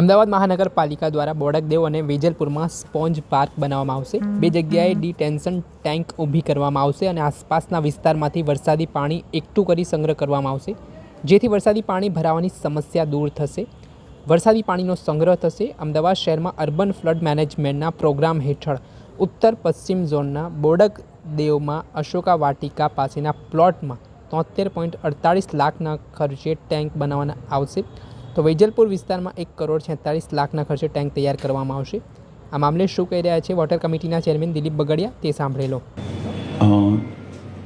અમદાવાદ મહાનગરપાલિકા દ્વારા બોડકદેવ અને વેજલપુરમાં સ્પોન્જ પાર્ક બનાવવામાં આવશે. બે જગ્યાએ ડિટેન્શન ટેન્ક ઊભી કરવામાં આવશે અને આસપાસના વિસ્તારમાંથી વરસાદી પાણી એકઠું કરી સંગ્રહ કરવામાં આવશે. જેથી વરસાદી પાણી ભરાવાની સમસ્યા દૂર થશે. વરસાદી પાણીનો સંગ્રહ થશે. અમદાવાદ શહેરમાં અર્બન ફ્લડ મેનેજમેન્ટના પ્રોગ્રામ હેઠળ ઉત્તર પશ્ચિમ ઝોનના બોડક દેવમાં અશોકા વાટિકા પાસેના પ્લોટમાં તોતેર પોઈન્ટ અડતાળીસ લાખના ખર્ચે ટેન્ક બનાવવાના આવશે. તો વેજલપુર વિસ્તારમાં એક કરોડ છેતાલીસ લાખના ખર્ચે ટેન્ક તૈયાર કરવામાં આવશે. આ મામલે શું કહી રહ્યા છે વોટર કમિટીના ચેરમેન દિલીપ બગડિયા તે સાંભળેલો.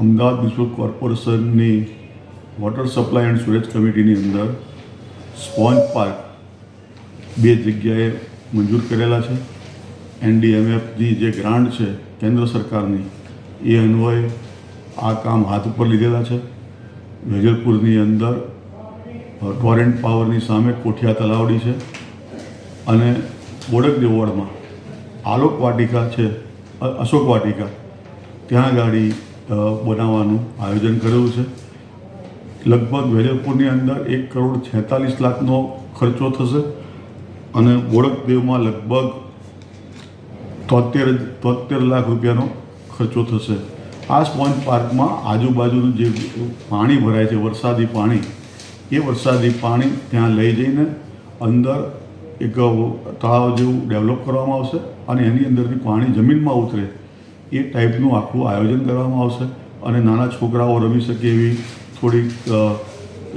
અમદાવાદ મ્યુનિસિપલ કોર્પોરેશનની વોટર સપ્લાય એન્ડ સુરેજ કમિટીની અંદર સ્પોન્જ પાર્ક બે જગ્યાએ મંજૂર કરેલા છે. એનડીએમએફની જે ગ્રાન્ટ છે કેન્દ્ર સરકારની, એ અન્વયે આ કામ હાથ ઉપર લીધેલા છે. વેજલપુરની અંદર ટોરેન્ટ પાવરની સામે કોઠિયા તલાવડી છે અને બોડક દેવોડમાં આલોક વાટિકા છે અશોક વાટિકા, ત્યાં ગાડી બનાવવાનું આયોજન કરેલું છે. લગભગ વેજલપુરની અંદર એક કરોડ છેતાલીસ લાખનો ખર્ચો થશે અને બોડકદેવમાં લગભગ તોતેર તોતેર લાખ રૂપિયાનો ખર્ચો થશે. આ સ્પોન્જ પાર્કમાં આજુબાજુનું જે પાણી ભરાય છે, વરસાદી પાણી એ વરસાદી પાણી ત્યાં લઈ જઈને અંદર એક તળાવ જેવું ડેવલપ કરવામાં આવશે અને એની અંદરથી પાણી જમીનમાં ઉતરે એ ટાઈપનું આખું આયોજન કરવામાં આવશે અને નાના છોકરાઓ રમી શકે એવી થોડીક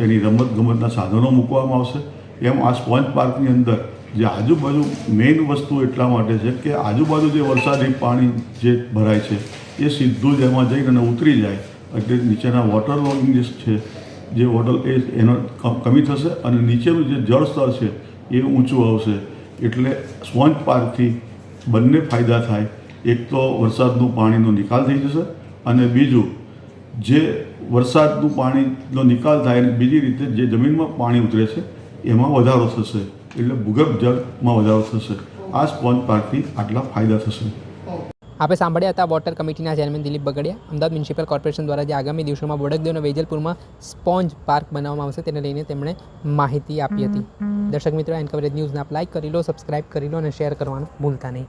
એની રમત ગમતના સાધનો મૂકવામાં આવશે. એમ આ સ્પોન્જ પાર્કની અંદર જે આજુબાજુ મેઇન વસ્તુ એટલા માટે છે કે આજુબાજુ જે વરસાદી પાણી જે ભરાય છે એ સીધું જ એમાં જઈને ઉતરી જાય. એટલે નીચેના વોટર લોગિંગ જે છે જે વોટર એ એનો કમી થશે અને નીચેનું જે જળસ્તર છે એ ઊંચું આવશે. એટલે સ્પોન્જ પાર્કથી બંને ફાયદા થાય. એક તો વરસાદનું પાણીનો નિકાલ થઈ જશે અને બીજું જે વરસાદનું પાણીનો નિકાલ થાય અને બીજી રીતે જે જમીનમાં પાણી ઉતરે છે એમાં વધારો થશે. એટલે ભૂગર્ભ જળમાં વધારો થશે. આ સ્પોન્જ પાર્કથી આટલા ફાયદા થશે. આપણે સાંભળ્યા હતા વોટર કમિટીના chairman Dilip Bagdia. Ahmedabad municipal corporation દ્વારા જે આગામી દિવસોમાં બોડકદેવ અને વેજલપુરમાં સ્પોન્જ પાર્ક બનાવવામાં આવશે તેને લઈને તેમણે માહિતી આપી હતી. દર્શક મિત્રો એન કવરેજ ન્યૂઝને આપ લાઇક કરી લો સબસ્ક્રાઇબ કરી લો અને શેર કરવાનું ભૂલતા નહીં.